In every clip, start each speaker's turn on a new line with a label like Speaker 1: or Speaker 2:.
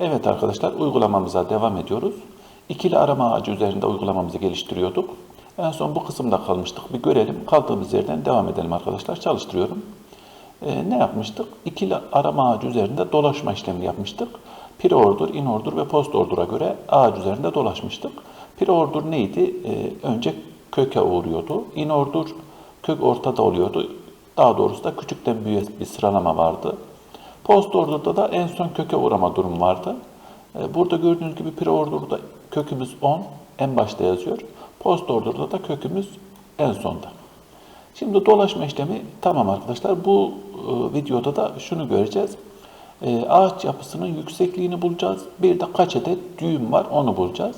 Speaker 1: Evet arkadaşlar uygulamamıza devam ediyoruz. İkili arama ağacı üzerinde uygulamamızı geliştiriyorduk. En son bu kısımda kalmıştık. Bir görelim. Kaldığımız yerden devam edelim arkadaşlar. Çalıştırıyorum. Ee, ne yapmıştık? İkili arama ağacı üzerinde dolaşma işlemi yapmıştık. Pre-order, in-order ve post-order'a göre ağaç üzerinde dolaşmıştık. Pre-order neydi? Ee, önce köke uğruyordu. In-order kök ortada oluyordu. Daha doğrusu da küçükten büyüğe bir sıralama vardı. Post order'da da en son köke uğrama durum vardı. Ee, Burada gördüğünüz gibi pre order'da kökümüz 10 en başta yazıyor. Post order'da da kökümüz en sonda. Şimdi dolaşma işlemi tamam arkadaşlar. Bu e, videoda da şunu göreceğiz. E, ağaç yapısının yüksekliğini bulacağız. Bir de kaç adet düğüm var onu bulacağız.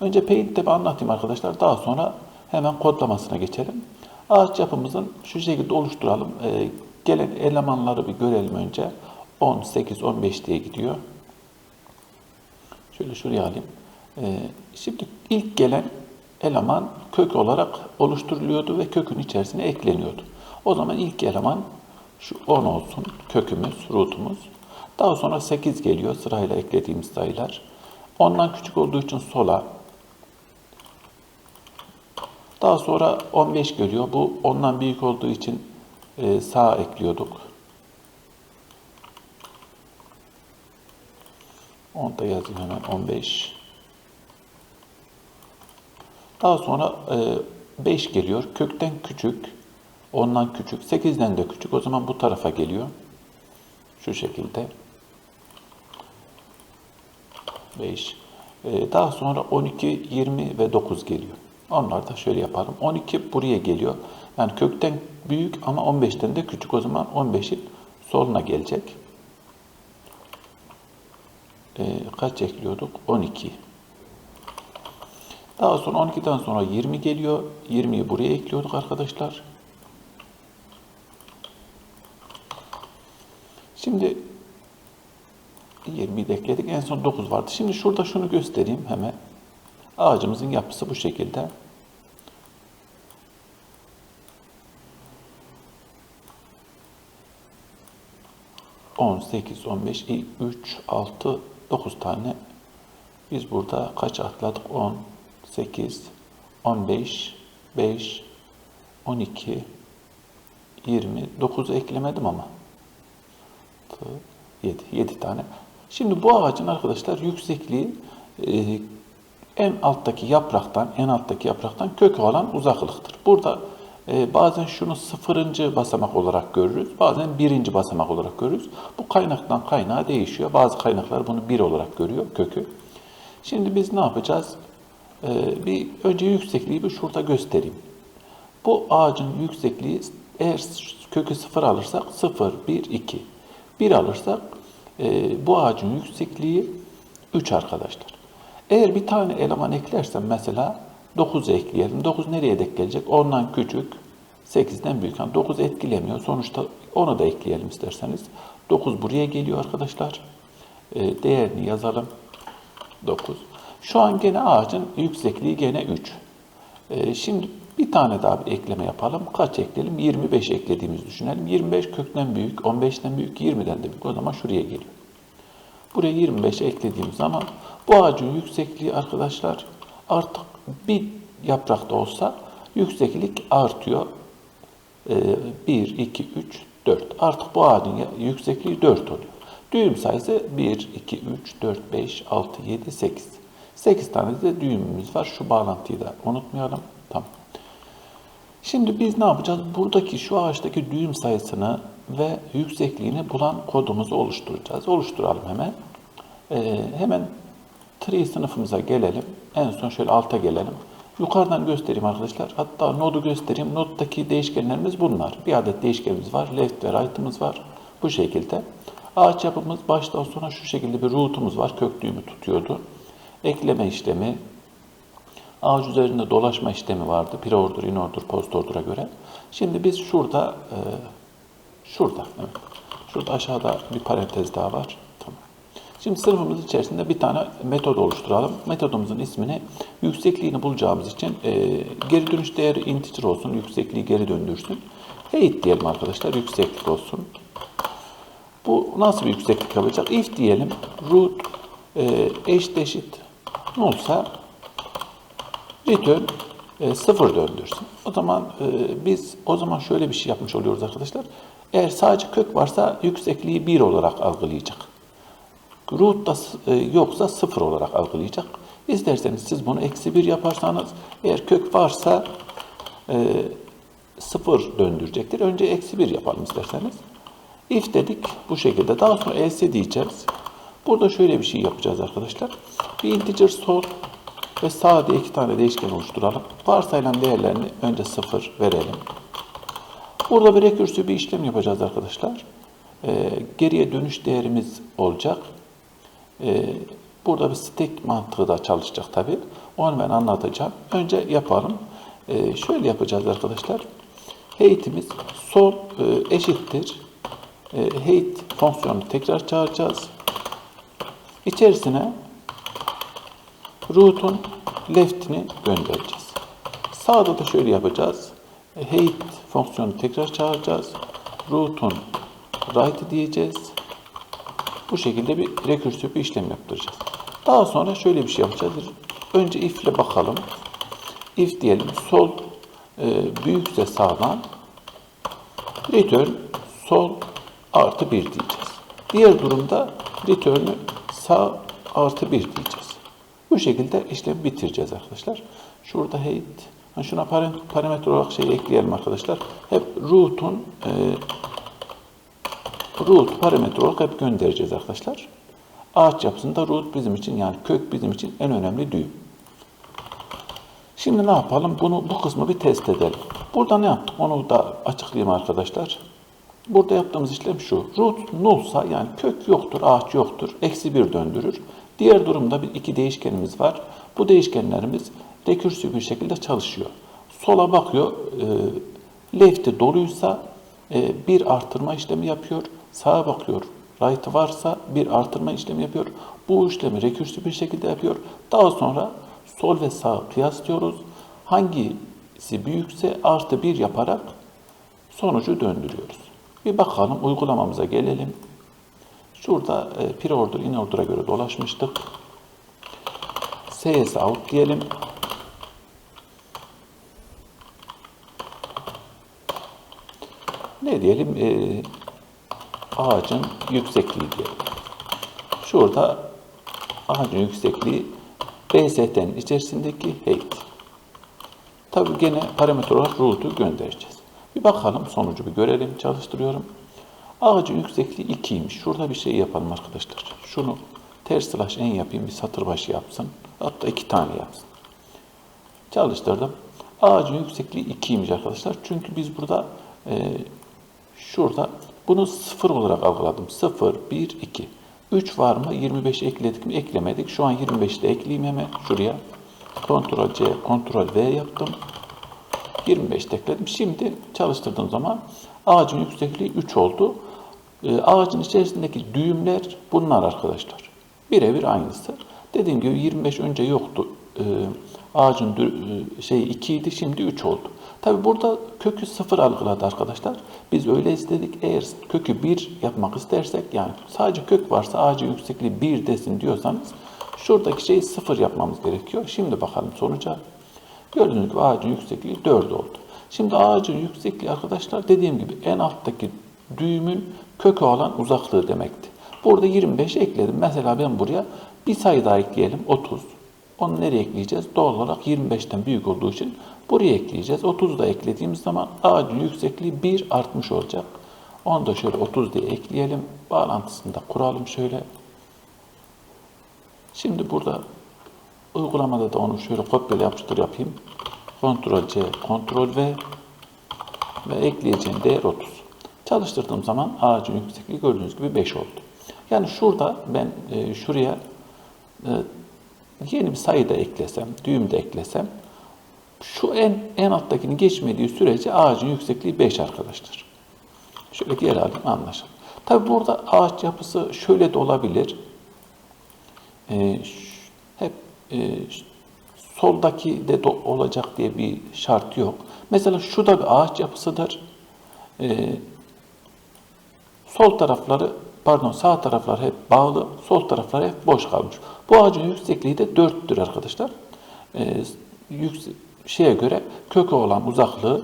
Speaker 1: Önce Paint'te bir anlatayım arkadaşlar. Daha sonra hemen kodlamasına geçelim. Ağaç yapımızın şu şekilde oluşturalım. E, gelen elemanları bir görelim önce. 10, 8, 15 diye gidiyor. Şöyle şuraya alayım. Ee, şimdi ilk gelen eleman kök olarak oluşturuluyordu ve kökün içerisine ekleniyordu. O zaman ilk eleman şu 10 olsun kökümüz, root'umuz. Daha sonra 8 geliyor sırayla eklediğimiz sayılar. Ondan küçük olduğu için sola. Daha sonra 15 geliyor. Bu ondan büyük olduğu için e, sağa ekliyorduk. 10 da yazayım hemen 15. Daha sonra 5 geliyor. Kökten küçük, ondan küçük, 8'den de küçük. O zaman bu tarafa geliyor. Şu şekilde. 5. Daha sonra 12, 20 ve 9 geliyor. Onlar da şöyle yapalım. 12 buraya geliyor. Yani kökten büyük ama 15'ten de küçük. O zaman 15'in soluna gelecek. Ee, kaç ekliyorduk? 12. Daha sonra 12'den sonra 20 geliyor. 20'yi buraya ekliyorduk arkadaşlar. Şimdi 20'yi de ekledik. En son 9 vardı. Şimdi şurada şunu göstereyim hemen. Ağacımızın yapısı bu şekilde. On, sekiz, on beş, üç, altı, 9 tane. Biz burada kaç atladık? 10, 8, 15, 5, 12, 20, 9'u eklemedim ama. 7, 7 tane. Şimdi bu ağacın arkadaşlar yüksekliği e, en alttaki yapraktan, en alttaki yapraktan kökü olan uzaklıktır. Burada bazen şunu sıfırıncı basamak olarak görürüz, bazen birinci basamak olarak görürüz. Bu kaynaktan kaynağa değişiyor. Bazı kaynaklar bunu bir olarak görüyor, kökü. Şimdi biz ne yapacağız? E, bir önce yüksekliği bir şurada göstereyim. Bu ağacın yüksekliği eğer kökü sıfır alırsak 0, 1, 2. 1 alırsak e, bu ağacın yüksekliği 3 arkadaşlar. Eğer bir tane eleman eklersem mesela 9'u ekleyelim. 9 nereye denk gelecek? 10'dan küçük, 8'den büyük. Yani 9 etkilemiyor. Sonuçta onu da ekleyelim isterseniz. 9 buraya geliyor arkadaşlar. E, değerini yazalım. 9. Şu an gene ağacın yüksekliği gene 3. E, şimdi bir tane daha bir ekleme yapalım. Kaç ekleyelim? 25 eklediğimizi düşünelim. 25 kökten büyük, 15'ten büyük, 20'den de büyük. O zaman şuraya geliyor. Buraya 25 eklediğim zaman bu ağacın yüksekliği arkadaşlar artık bir yaprakta olsa yükseklik artıyor. 1, 2, 3, 4. Artık bu ağacın yüksekliği 4 oluyor. Düğüm sayısı 1, 2, 3, 4, 5, 6, 7, 8. 8 tane de düğümümüz var. Şu bağlantıyı da unutmayalım. Tamam. Şimdi biz ne yapacağız? Buradaki şu ağaçtaki düğüm sayısını ve yüksekliğini bulan kodumuzu oluşturacağız. Oluşturalım hemen. Ee, hemen tree sınıfımıza gelelim. En son şöyle alta gelelim. Yukarıdan göstereyim arkadaşlar. Hatta nodu göstereyim. Noddaki değişkenlerimiz bunlar. Bir adet değişkenimiz var. Left ve right'ımız var. Bu şekilde. Ağaç yapımız baştan sona şu şekilde bir root'umuz var. Kök düğümü tutuyordu. Ekleme işlemi, ağaç üzerinde dolaşma işlemi vardı. Pre-order, in-order, post-order'a göre. Şimdi biz şurada, e, şurada, evet. Şurada aşağıda bir parantez daha var. Şimdi sınıfımız içerisinde bir tane metod oluşturalım. Metodumuzun ismini yüksekliğini bulacağımız için e, geri dönüş değeri integer olsun, yüksekliği geri döndürsün. Height diyelim arkadaşlar, yükseklik olsun. Bu nasıl bir yükseklik alacak? If diyelim, root e, eşit eşit olsa return e, sıfır döndürsün. O zaman e, biz o zaman şöyle bir şey yapmış oluyoruz arkadaşlar. Eğer sadece kök varsa yüksekliği 1 olarak algılayacak. Root da e, yoksa 0 olarak algılayacak. İsterseniz siz bunu eksi 1 yaparsanız eğer kök varsa e, 0 döndürecektir. Önce eksi 1 yapalım isterseniz. If dedik bu şekilde. Daha sonra else diyeceğiz. Burada şöyle bir şey yapacağız arkadaşlar. Bir integer sol ve sağ iki tane değişken oluşturalım. Varsayılan değerlerini önce 0 verelim. Burada bir rekürsif bir işlem yapacağız arkadaşlar. Ee, geriye dönüş değerimiz olacak. Ee, burada bir stack mantığı da çalışacak tabi. Onu ben anlatacağım. Önce yapalım. Ee, şöyle yapacağız arkadaşlar. Height'imiz sol e, eşittir. E, height fonksiyonunu tekrar çağıracağız. İçerisine root'un left'ini göndereceğiz. Sağda da şöyle yapacağız. E, Height fonksiyonu tekrar çağıracağız. Root'un right'ı diyeceğiz. Bu şekilde bir rekürsif bir işlem yaptıracağız. Daha sonra şöyle bir şey yapacağız. Önce if ile bakalım. If diyelim sol e, büyükse sağdan return sol artı 1 diyeceğiz. Diğer durumda return'ü sağ artı 1 diyeceğiz. Bu şekilde işlemi bitireceğiz arkadaşlar. Şurada height, şuna param- parametre olarak şey ekleyelim arkadaşlar. Hep root'un e, root parametre olarak hep göndereceğiz arkadaşlar. Ağaç yapısında root bizim için yani kök bizim için en önemli düğüm. Şimdi ne yapalım? Bunu bu kısmı bir test edelim. Burada ne yaptık? Onu da açıklayayım arkadaşlar. Burada yaptığımız işlem şu. Root nullsa yani kök yoktur, ağaç yoktur. Eksi bir döndürür. Diğer durumda bir iki değişkenimiz var. Bu değişkenlerimiz rekürsif bir şekilde çalışıyor. Sola bakıyor. E, left'i doluysa e, bir artırma işlemi yapıyor. Sağa bakıyor. Right varsa bir artırma işlemi yapıyor. Bu işlemi rekürsif bir şekilde yapıyor. Daha sonra sol ve sağ kıyaslıyoruz. Hangisi büyükse artı bir yaparak sonucu döndürüyoruz. Bir bakalım uygulamamıza gelelim. Şurada e, pre-order, in-order'a göre dolaşmıştık. CS out diyelim. Ne diyelim? E, ağacın yüksekliği diyelim. Şurada ağacın yüksekliği BST'nin içerisindeki height. Tabi gene parametre olarak root'u göndereceğiz. Bir bakalım sonucu bir görelim. Çalıştırıyorum. Ağacın yüksekliği 2'ymiş. Şurada bir şey yapalım arkadaşlar. Şunu ters slash en yapayım. Bir satır başı yapsın. Hatta iki tane yapsın. Çalıştırdım. Ağacın yüksekliği 2'ymiş arkadaşlar. Çünkü biz burada e, şurada bunu 0 olarak algıladım. 0, 1, 2. 3 var mı? 25 ekledik mi? Eklemedik. Şu an 25'i de ekleyeyim hemen şuraya. Ctrl C, Ctrl V yaptım. 25 ekledim. Şimdi çalıştırdığım zaman ağacın yüksekliği 3 oldu. Ee, ağacın içerisindeki düğümler bunlar arkadaşlar. Birebir aynısı. Dediğim gibi 25 önce yoktu. Ee, ağacın e, şey 2 idi şimdi 3 oldu. Tabi burada kökü 0 algıladı arkadaşlar. Biz öyle istedik. Eğer kökü 1 yapmak istersek yani sadece kök varsa ağacın yüksekliği 1 desin diyorsanız şuradaki şeyi 0 yapmamız gerekiyor. Şimdi bakalım sonuca. Gördüğünüz gibi ağacın yüksekliği 4 oldu. Şimdi ağacın yüksekliği arkadaşlar dediğim gibi en alttaki düğümün kökü olan uzaklığı demekti. Burada 25 ekledim. Mesela ben buraya bir sayı daha ekleyelim 30. Onu nereye ekleyeceğiz? Doğal olarak 25'ten büyük olduğu için buraya ekleyeceğiz. 30'u da eklediğimiz zaman ağacın yüksekliği 1 artmış olacak. Onu da şöyle 30 diye ekleyelim. Bağlantısını da kuralım şöyle. Şimdi burada uygulamada da onu şöyle kopyala yapıştır yapayım. Ctrl C, Ctrl V ve ekleyeceğim değer 30. Çalıştırdığım zaman ağacın yüksekliği gördüğünüz gibi 5 oldu. Yani şurada ben e, şuraya e, yeni bir sayı da eklesem, düğüm de eklesem şu en en alttakini geçmediği sürece ağacın yüksekliği 5 arkadaşlar. Şöyle geri alayım anlaşalım. Tabi burada ağaç yapısı şöyle de olabilir. E, ş- hep e, soldaki de do- olacak diye bir şart yok. Mesela şu da bir ağaç yapısıdır. E, sol tarafları pardon sağ taraflar hep bağlı, sol taraflar hep boş kalmış. Bu ağacın yüksekliği de 4'tür arkadaşlar. Ee, yükse- şeye göre kökü olan uzaklığı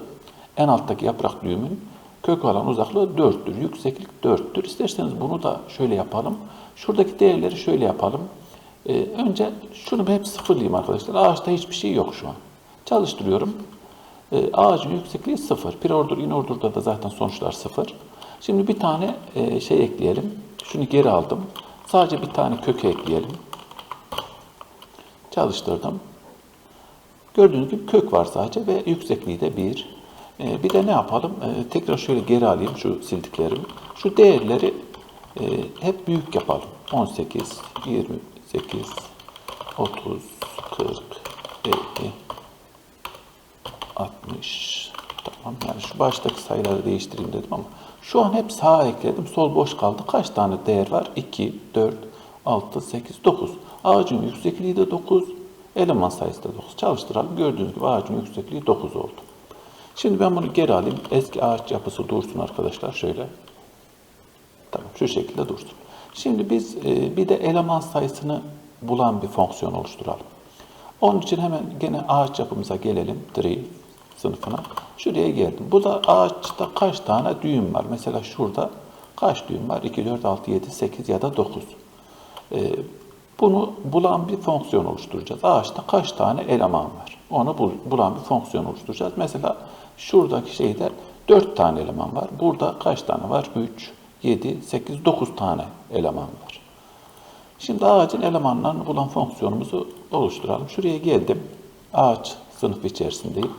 Speaker 1: en alttaki yaprak düğümün kökü olan uzaklığı 4'tür. Yükseklik 4'tür. İsterseniz bunu da şöyle yapalım. Şuradaki değerleri şöyle yapalım. Ee, önce şunu hep sıfırlayayım arkadaşlar. Ağaçta hiçbir şey yok şu an. Çalıştırıyorum. Ee, ağacın yüksekliği sıfır. Pre-order, in-order'da da zaten sonuçlar sıfır. Şimdi bir tane e, şey ekleyelim. Şunu geri aldım. Sadece bir tane kök ekleyelim. Çalıştırdım. Gördüğünüz gibi kök var sadece ve yüksekliği de 1. Ee, bir de ne yapalım? Ee, tekrar şöyle geri alayım şu sildiklerimi. Şu değerleri e, hep büyük yapalım. 18, 28, 30, 40, 50, 60. Tamam yani şu baştaki sayıları değiştireyim dedim ama şu an hep sağa ekledim. Sol boş kaldı. Kaç tane değer var? 2, 4, 6, 8, 9. Ağacın yüksekliği de 9. Eleman sayısı da 9. Çalıştıralım. Gördüğünüz gibi ağacın yüksekliği 9 oldu. Şimdi ben bunu geri alayım. Eski ağaç yapısı dursun arkadaşlar. Şöyle. Tamam şu şekilde dursun. Şimdi biz e, bir de eleman sayısını bulan bir fonksiyon oluşturalım. Onun için hemen gene ağaç yapımıza gelelim. Tree sınıfına. Şuraya geldim. Bu da ağaçta kaç tane düğüm var? Mesela şurada kaç düğüm var? 2, 4, 6, 7, 8 ya da 9. Ee, bunu bulan bir fonksiyon oluşturacağız. Ağaçta kaç tane eleman var? Onu bul- bulan bir fonksiyon oluşturacağız. Mesela şuradaki şeyde 4 tane eleman var. Burada kaç tane var? 3, 7, 8, 9 tane eleman var. Şimdi ağacın elemanlarını bulan fonksiyonumuzu oluşturalım. Şuraya geldim. Ağaç sınıfı içerisindeyim.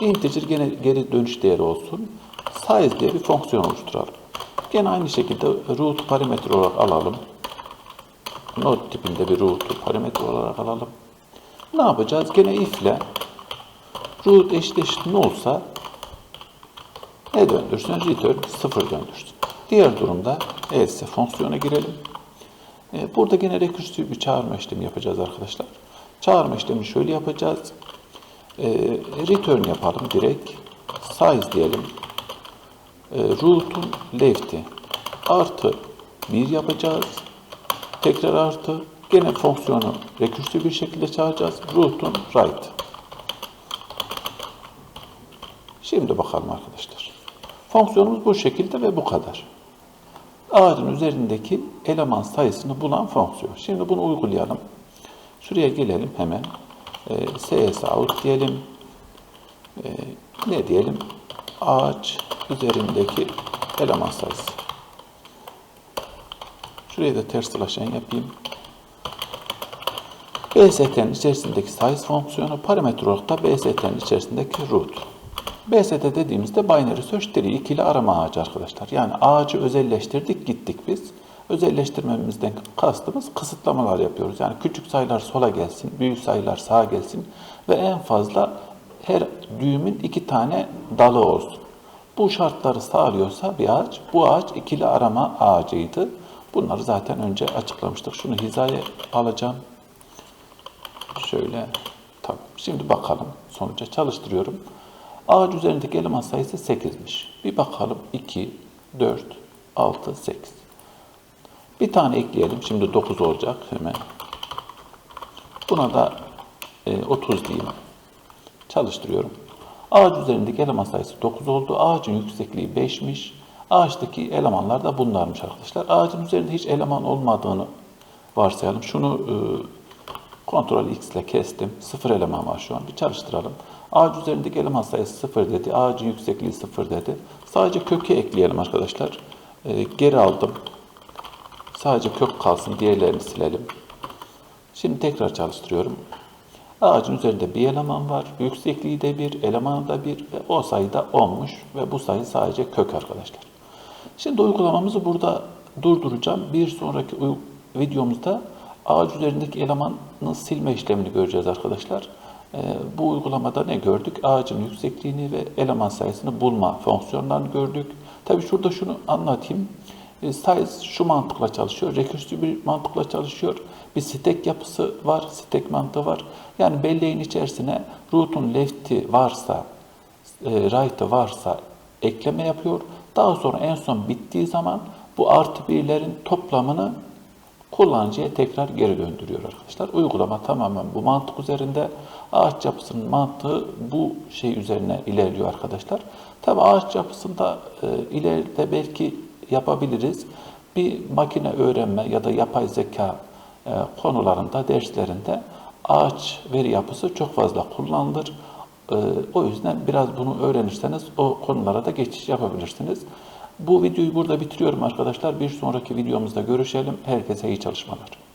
Speaker 1: Integer gene geri dönüş değeri olsun. Size diye bir fonksiyon oluşturalım. Gene aynı şekilde root parametre olarak alalım. Node tipinde bir root'u parametre olarak alalım. Ne yapacağız? Gene if ile root eşit eşit ne olsa ne döndürsün? Return 0 döndürsün. Diğer durumda else fonksiyona girelim. E, Burada gene rekürsif bir çağırma işlemi yapacağız arkadaşlar. Çağırma işlemi şöyle yapacağız. E, return yapalım direkt. Size diyelim. E, root'un left'i artı 1 yapacağız. Tekrar artı. Gene fonksiyonu rekürsif bir şekilde çağıracağız. Root'un right. Şimdi bakalım arkadaşlar. Fonksiyonumuz bu şekilde ve bu kadar ağacın üzerindeki eleman sayısını bulan fonksiyon. Şimdi bunu uygulayalım. Şuraya gelelim hemen. E, out diyelim. E, ne diyelim? Ağaç üzerindeki eleman sayısı. Şuraya da ters slash n yapayım. BST'nin içerisindeki size fonksiyonu parametre olarak da BST'nin içerisindeki root. BST dediğimizde binary search tree ikili arama ağacı arkadaşlar. Yani ağacı özelleştirdik gittik biz. Özelleştirmemizden kastımız kısıtlamalar yapıyoruz. Yani küçük sayılar sola gelsin, büyük sayılar sağa gelsin ve en fazla her düğümün iki tane dalı olsun. Bu şartları sağlıyorsa bir ağaç, bu ağaç ikili arama ağacıydı. Bunları zaten önce açıklamıştık. Şunu hizaya alacağım. Şöyle. Tamam. Şimdi bakalım. Sonuca çalıştırıyorum. Ağaç üzerindeki eleman sayısı 8'miş. Bir bakalım. 2, 4, 6, 8. Bir tane ekleyelim. Şimdi 9 olacak hemen. Buna da e, 30 diyeyim. Çalıştırıyorum. Ağaç üzerindeki eleman sayısı 9 oldu. Ağacın yüksekliği 5'miş. Ağaçtaki elemanlar da bunlarmış arkadaşlar. Ağacın üzerinde hiç eleman olmadığını varsayalım. Şunu e, Ctrl X ile kestim. Sıfır eleman var şu an. Bir çalıştıralım. Ağaç üzerindeki eleman sayısı sıfır dedi. Ağacın yüksekliği sıfır dedi. Sadece kökü ekleyelim arkadaşlar. Ee, geri aldım. Sadece kök kalsın. Diğerlerini silelim. Şimdi tekrar çalıştırıyorum. Ağacın üzerinde bir eleman var. Yüksekliği de bir, elemanı da bir ve o sayı da 10'muş ve bu sayı sadece kök arkadaşlar. Şimdi uygulamamızı burada durduracağım. Bir sonraki videomuzda ağaç üzerindeki elemanı silme işlemini göreceğiz arkadaşlar. Ee, bu uygulamada ne gördük? Ağacın yüksekliğini ve eleman sayısını bulma fonksiyonlarını gördük. Tabii şurada şunu anlatayım. E, Size şu mantıkla çalışıyor. Rekürsif bir mantıkla çalışıyor. Bir stack yapısı var, stack mantığı var. Yani belleğin içerisine root'un left'i varsa, e, right'ı varsa ekleme yapıyor. Daha sonra en son bittiği zaman bu artı birlerin toplamını kullanıcıya tekrar geri döndürüyor arkadaşlar. Uygulama tamamen bu mantık üzerinde. Ağaç yapısının mantığı bu şey üzerine ilerliyor arkadaşlar. Tabi ağaç yapısında e, ileride belki yapabiliriz. Bir makine öğrenme ya da yapay zeka e, konularında, derslerinde ağaç veri yapısı çok fazla kullanılır. E, o yüzden biraz bunu öğrenirseniz o konulara da geçiş yapabilirsiniz. Bu videoyu burada bitiriyorum arkadaşlar. Bir sonraki videomuzda görüşelim. Herkese iyi çalışmalar.